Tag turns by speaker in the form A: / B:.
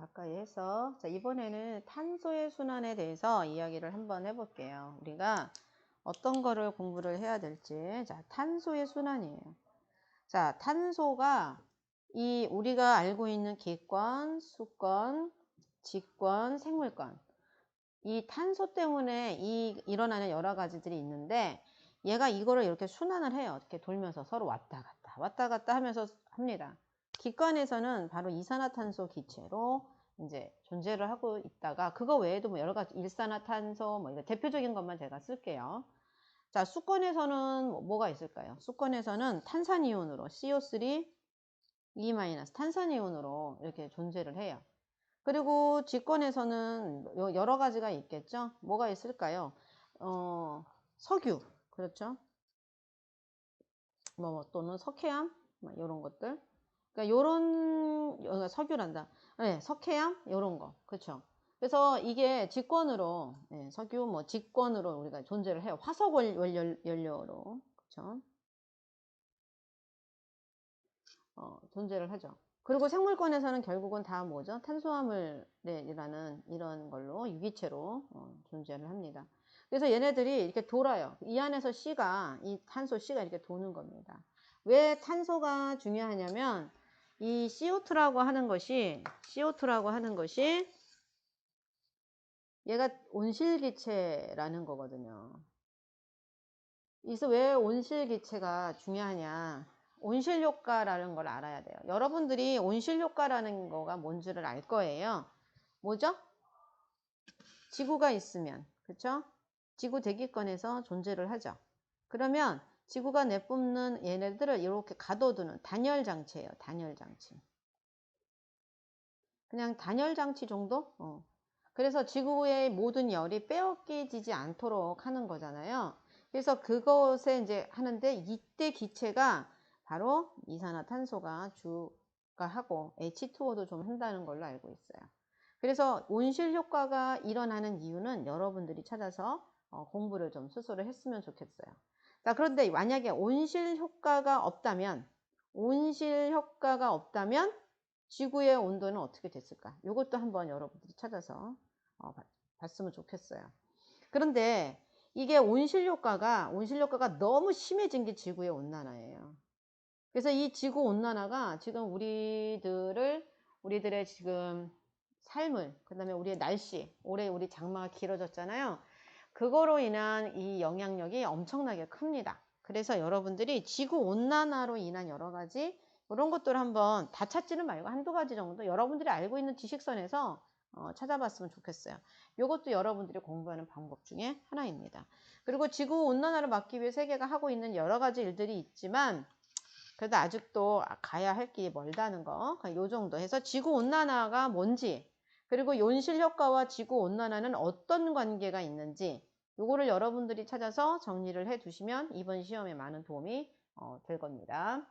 A: 가까이 해서 자, 이번에는 탄소의 순환에 대해서 이야기를 한번 해볼게요. 우리가 어떤 거를 공부를 해야 될지 자 탄소의 순환이에요. 자 탄소가 이 우리가 알고 있는 기권, 수권, 직권, 생물권 이 탄소 때문에 이 일어나는 여러 가지들이 있는데 얘가 이거를 이렇게 순환을 해요. 이렇게 돌면서 서로 왔다 갔다 왔다 갔다 하면서 합니다. 기관에서는 바로 이산화탄소 기체로 이제 존재를 하고 있다가 그거 외에도 뭐 여러 가지 일산화탄소 뭐 이거 대표적인 것만 제가 쓸게요. 자, 수권에서는 뭐, 뭐가 있을까요? 수권에서는 탄산이온으로 CO3 E- 탄산이온으로 이렇게 존재를 해요. 그리고 직권에서는 여러 가지가 있겠죠. 뭐가 있을까요? 어, 석유, 그렇죠? 뭐 또는 석회암, 이런 뭐 것들. 그러니까 요런 석유란다. 네, 석회암 요런 거. 그렇죠? 그래서 이게 직권으로 네, 석유 뭐 직권으로 우리가 존재를 해요. 화석 원료로. 그렇죠? 어, 존재를 하죠. 그리고 생물권에서는 결국은 다 뭐죠? 탄수화물이라는 이런 걸로 유기체로 어, 존재를 합니다. 그래서 얘네들이 이렇게 돌아요. 이 안에서 C가 이 탄소 C가 이렇게 도는 겁니다. 왜 탄소가 중요하냐면 이 CO2라고 하는 것이 CO2라고 하는 것이 얘가 온실기체라는 거거든요. 그래서 왜 온실기체가 중요하냐? 온실효과라는 걸 알아야 돼요. 여러분들이 온실효과라는 거가 뭔지를 알 거예요. 뭐죠? 지구가 있으면, 그쵸? 지구 대기권에서 존재를 하죠. 그러면 지구가 내뿜는 얘네들을 이렇게 가둬두는 단열 장치예요. 단열 장치. 그냥 단열 장치 정도? 어. 그래서 지구의 모든 열이 빼앗기지 않도록 하는 거잖아요. 그래서 그것에 이제 하는데 이때 기체가 바로 이산화탄소가 주가 하고 H2O도 좀 한다는 걸로 알고 있어요. 그래서 온실 효과가 일어나는 이유는 여러분들이 찾아서 어, 공부를 좀 스스로 했으면 좋겠어요. 자, 그런데 만약에 온실 효과가 없다면, 온실 효과가 없다면 지구의 온도는 어떻게 됐을까? 이것도 한번 여러분들이 찾아서 어, 봤으면 좋겠어요. 그런데 이게 온실 효과가, 온실 효과가 너무 심해진 게 지구의 온난화예요. 그래서 이 지구 온난화가 지금 우리들을, 우리들의 지금 삶을, 그 다음에 우리의 날씨, 올해 우리 장마가 길어졌잖아요. 그거로 인한 이 영향력이 엄청나게 큽니다. 그래서 여러분들이 지구 온난화로 인한 여러 가지 이런 것들을 한번 다 찾지는 말고 한두 가지 정도 여러분들이 알고 있는 지식선에서 어, 찾아봤으면 좋겠어요. 이것도 여러분들이 공부하는 방법 중에 하나입니다. 그리고 지구 온난화를 막기 위해 세계가 하고 있는 여러 가지 일들이 있지만 그래도 아직도 가야 할 길이 멀다는 거. 이 정도 해서 지구 온난화가 뭔지 그리고 온실 효과와 지구 온난화는 어떤 관계가 있는지 요거를 여러분들이 찾아서 정리를 해 두시면 이번 시험에 많은 도움이 어, 될 겁니다.